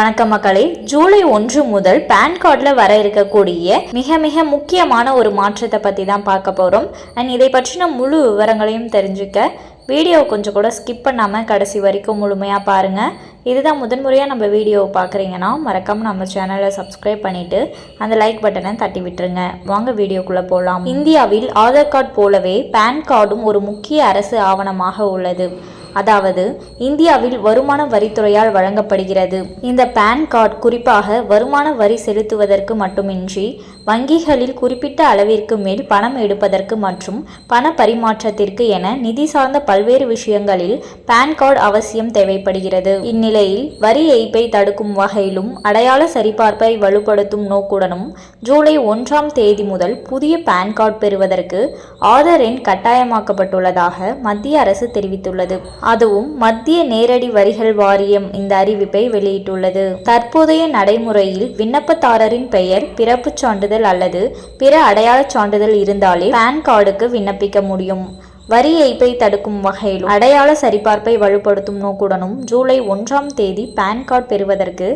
வணக்கம் மக்களே. ஜூலை ஒன்று முதல் பேன் கார்டில் வர இருக்கக்கூடிய மிக மிக முக்கியமான ஒரு மாற்றத்தை பற்றி தான் பார்க்க போகிறோம் அண்ட் இதை பற்றின முழு விவரங்களையும் தெரிஞ்சுக்க வீடியோ கொஞ்சம் கூட ஸ்கிப் பண்ணாமல் கடைசி வரைக்கும் முழுமையாக பாருங்கள் இதுதான் முதன்முறையாக நம்ம வீடியோவை பார்க்குறீங்கன்னா மறக்காமல் நம்ம சேனலை சப்ஸ்கிரைப் பண்ணிவிட்டு அந்த லைக் பட்டனை தட்டி விட்டுருங்க. வாங்க வீடியோக்குள்ளே போகலாம் இந்தியாவில் ஆதார் கார்டு போலவே பேன் கார்டும் ஒரு முக்கிய அரசு ஆவணமாக உள்ளது. அதாவது இந்தியாவில் வருமான வரித்துறையால் வழங்கப்படுகிறது. இந்த பேன் கார்டு குறிப்பாக வருமான வரி செலுத்துவதற்கு மட்டுமின்றி வங்கிகளில் குறிப்பிட்ட அளவிற்கு மேல் பணம் எடுப்பதற்கு மற்றும் பண பரிமாற்றத்திற்கு என நிதி சார்ந்த பல்வேறு விஷயங்களில் பேன் கார்டு அவசியம் தேவைப்படுகிறது. இந்நிலையில் வரி ஏய்ப்பை தடுக்கும் வகையிலும் அடையாள சரிபார்ப்பை வலுப்படுத்தும் நோக்குடனும் ஜூலை ஒன்றாம் தேதி முதல் புதிய பேன் கார்டு பெறுவதற்கு ஆதார் எண் கட்டாயமாக்கப்பட்டுள்ளதாக மத்திய அரசு தெரிவித்துள்ளது. அதுவும் மத்திய நேரடி வரிகள் வாரியம் இந்த அறிவிப்பை வெளியிட்டுள்ளது. தற்போதைய நடைமுறையில் விண்ணப்பதாரரின் பெயர் பிறப்புச் சான்றிதழ் அல்லது பிற அடையாளச் சான்றிதழ் இருந்தாலே பேன் கார்டுக்கு விண்ணப்பிக்க முடியும். வரி ஏய்ப்பை தடுக்கும் வகையிலும் அடையாள சரிபார்ப்பை வலுப்படுத்தும் நோக்குடனும் ஜூலை ஒன்றாம் தேதி பேன் கார்டு பெறுவதற்கு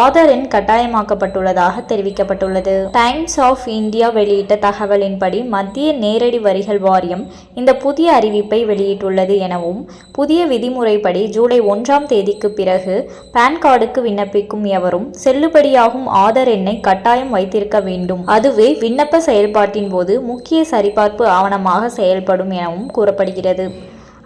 ஆதார் எண் கட்டாயமாக்கப்பட்டுள்ளதாக தெரிவிக்கப்பட்டுள்ளது. டைம்ஸ் ஆஃப் இந்தியா வெளியிட்ட தகவலின்படி மத்திய நேரடி வரிகள் வாரியம் இந்த புதிய அறிவிப்பை வெளியிட்டுள்ளது எனவும் புதிய விதிமுறைப்படி ஜூலை ஒன்றாம் தேதிக்கு பிறகு பேன் கார்டுக்கு விண்ணப்பிக்கும் எவரும் செல்லுபடியாகும் ஆதார் எண்ணை கட்டாயம் வைத்திருக்க வேண்டும். அதுவே விண்ணப்ப செயல்பாட்டின் போது முக்கிய சரிபார்ப்பு ஆவணமாக செயல்படும் எனவும் கூறப்படுகிறது.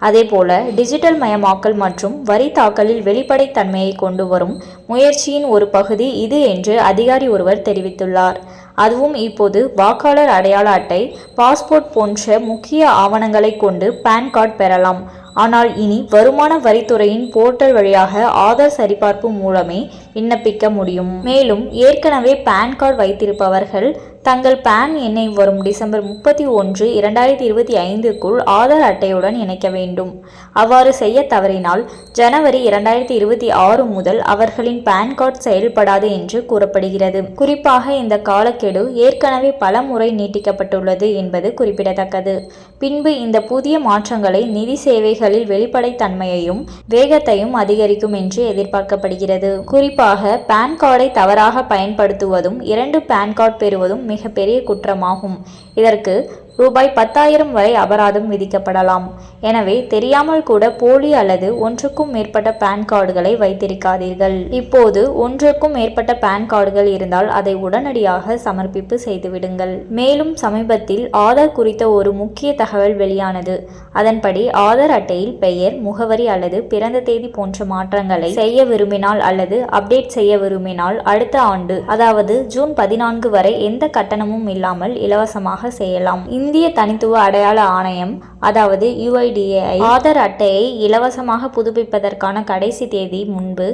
அதேபோல டிஜிட்டல் மயமாக்கல் மற்றும் வரி தாக்கலில் வெளிப்படைத்தன்மையை கொண்டு வரும் முயற்சியின் ஒரு பகுதி இது என்று அதிகாரி ஒருவர் தெரிவித்துள்ளார். அதுவும் இப்போது வாக்காளர் அடையாள அட்டை பாஸ்போர்ட் போன்ற முக்கிய ஆவணங்களை கொண்டு பேன் கார்டு பெறலாம். ஆனால் இனி வருமான வரித்துறையின் போர்ட்டல் வழியாக ஆதார் சரிபார்ப்பு மூலமே விண்ணப்பிக்க முடியும். மேலும் ஏற்கனவே பேன் கார்டு வைத்திருப்பவர்கள் தங்கள் பேன் எண்ணை வரும் டிசம்பர் முப்பத்தி ஒன்று இரண்டாயிரத்தி இருபத்தி ஐந்துக்குள் ஆதார் அட்டையுடன் இணைக்க வேண்டும். அவ்வாறு செய்ய தவறினால் ஜனவரி இரண்டாயிரத்தி இருபத்தி ஆறு முதல் அவர்களின் பேன் கார்டு செயல்படாது என்று கூறப்படுகிறது. குறிப்பாக இந்த காலக்கெடு ஏற்கனவே பல முறை நீட்டிக்கப்பட்டுள்ளது என்பது குறிப்பிடத்தக்கது. பின்பு இந்த புதிய மாற்றங்களை நிதி சேவைகளில் வெளிப்படைத்தன்மையையும் வேகத்தையும் அதிகரிக்கும் என்று எதிர்பார்க்கப்படுகிறது. குறிப்பாக பேன் கார்டை தவறாக பயன்படுத்துவதும் இரண்டு பேன் கார்டு பெறுவதும் மிகப்பெரிய குற்றமாகும். இதற்கு ரூபாய் பத்தாயிரம் வரை அபராதம் விதிக்கப்படலாம். எனவே தெரியாமல் கூட போலி அல்லது ஒன்றுக்கும் மேற்பட்ட பேன் கார்டுகளை வைத்திருக்காதீர்கள். இப்போது ஒன்றுக்கும் மேற்பட்ட பேன் கார்டுகள் இருந்தால் அதை உடனடியாக சமர்ப்பிப்பு செய்துவிடுங்கள். மேலும் சமீபத்தில் ஆதார் குறித்த ஒரு முக்கிய தகவல் வெளியானது. அதன்படி ஆதார் அட்டையில் பெயர் முகவரி அல்லது பிறந்த தேதி போன்ற மாற்றங்களை செய்ய விரும்பினால் அல்லது அப்டேட் செய்ய விரும்பினால் அடுத்த ஆண்டு அதாவது ஜூன் பதினான்கு வரை எந்த கட்டணமும் இல்லாமல் இலவசமாக செய்யலாம். இந்திய தனித்துவ அடையாள ஆணையம் அதாவது யுஐடிஏஐ ஆதார் அட்டையை இலவசமாக புதுப்பிப்பதற்கான கடைசி தேதி முன்பு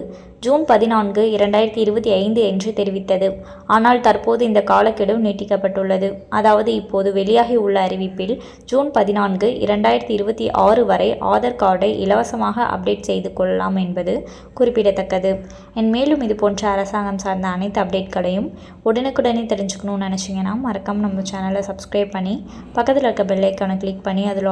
ஜூன் பதினான்கு இரண்டாயிரத்தி இருபத்தி ஐந்து என்று தெரிவித்தது. ஆனால் தற்போது இந்த காலக்கெடு நீட்டிக்கப்பட்டுள்ளது. அதாவது இப்போது வெளியாகி உள்ள அறிவிப்பில் ஜூன் பதினான்கு இரண்டாயிரத்தி இருபத்தி ஆறு வரை ஆதார் கார்டை இலவசமாக அப்டேட் செய்து கொள்ளலாம் என்பது குறிப்பிடத்தக்கது. என் மேலும் இது போன்ற அரசாங்கம் சார்ந்த அனைத்து அப்டேட்களையும் உடனுக்குடனே தெரிஞ்சுக்கணும்னு நினச்சிங்கன்னா மறக்காமல் நம்ம சேனலை சப்ஸ்கிரைப் பண்ணி பக்கத்தில் இருக்க பெல்லைக்கான கிளிக் பண்ணி அதில்